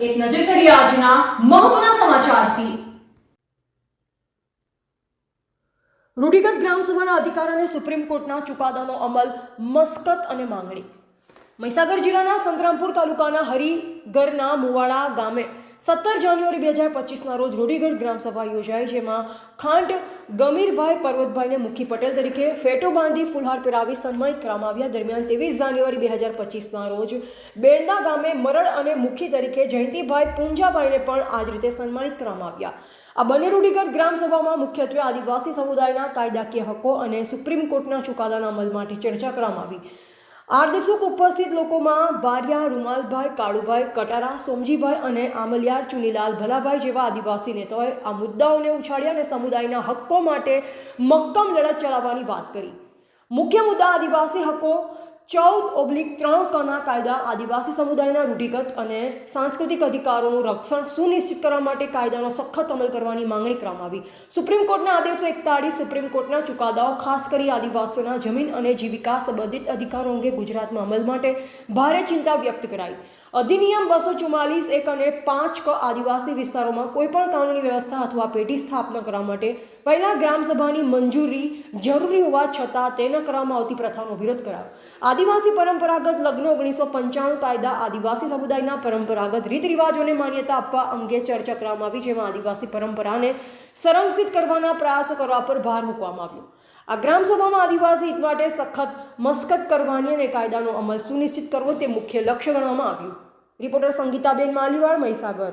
એક નજર કરીએ આજના મહત્વના સમાચારથી. રૂઢિગત ગ્રામસભાના અધિકાર અને સુપ્રીમ કોર્ટના ચુકાદાનો અમલ મસ્કત અને માંગણી. મહીસાગર જિલ્લાના સંતરામપુર તાલુકાના હરિગરના મુવાડા ગામે સત્તર જાન્યુઆરી બે હજાર પચીસના રોજ રૂઢીગઢ ગ્રામસભા યોજાઈ, જેમાં ખાંડ ગમીરભાઈ પર્વતભાઈને મુખી પટેલ તરીકે, ફેટો બાંધી ફુલહાર પહેરાવી સન્માનિત કરવામાં આવ્યા. દરમિયાન ત્રેવીસ જાન્યુઆરી બે હજાર પચીસના રોજ બેરડા ગામે મરડ અને મુખી તરીકે જયંતિભાઈ પુંજાભાઈને પણ આ જ રીતે સન્માનિત કરવામાં આવ્યા. આ બંને રૂઢિગત ગ્રામસભામાં મુખ્યત્વે આદિવાસી સમુદાયના કાયદાકીય હકો અને સુપ્રીમ કોર્ટના ચુકાદાના અમલ માટે ચર્ચા કરવામાં આવી. આર્દસુક ઉપસ્થિત લોકોમાં બારિયા, રૂમાલભાઈ, કાળુભાઈ, કટારા, સોમજીભાઈ અને આમલિયાર, ચુનીલાલ ભલાભાઈ જેવા આદિવાસી નેતાઓએ આ મુદ્દાઓને ઉછાળ્યા અને સમુદાયના હક્કો માટે મક્કમ લડત ચલાવવાની વાત કરી. મુખ્ય મુદ્દા આદિવાસી હક્કો ચૌદ ઓબ્લિક ત્રણ કના કાયદા આદિવાસી સમુદાયના રૂઢિગત અને સાંસ્કૃતિક અધિકારોનું રક્ષણ સુનિશ્ચિત કરવા માટે કાયદાનો સખત અમલ કરવાની માંગણી કરવામાં આવી. સુપ્રીમ કોર્ટના આદેશો એકતાળીસ સુપ્રીમ કોર્ટના ચુકાદાઓ, ખાસ કરી આદિવાસીઓના જમીન અને જીવિકા સંબંધિત અધિકારો અંગે ગુજરાતમાં અમલ માટે ભારે ચિંતા વ્યક્ત કરાઈ. અધિનિયમ બસો ચુમ્માલીસ એક અને પાંચ ક આદિવાસી વિસ્તારોમાં કોઈપણ કાનૂની વ્યવસ્થા અથવા પેઢી સ્થાપના કરવા માટે પહેલાં ગ્રામસભાની મંજૂરી જરૂરી હોવા છતાં તે કરવામાં આવતી પ્રથાનો વિરોધ કરાયો. આદિવાસી પરંપરાગત લગ્ન ઓગણીસો પંચાણું કાયદા આદિવાસી સમુદાયના પરંપરાગત રીત રિવાજોને માન્યતા આપવા અંગે ચર્ચા કરવામાં આવી, જેમાં આદિવાસી પરંપરાને સંરક્ષિત કરવાના પ્રયાસો કરવા પર ભાર મૂકવામાં આવ્યો. આ ગ્રામસભામાં આદિવાસી હિત માટે સખત મસ્કત કરવાની અને કાયદાનો અમલ સુનિશ્ચિત કરવો તે મુખ્ય લક્ષ્ય ગણવામાં આવ્યું. રિપોર્ટર સંગીતાબેન માલીવાળ મહીસાગર.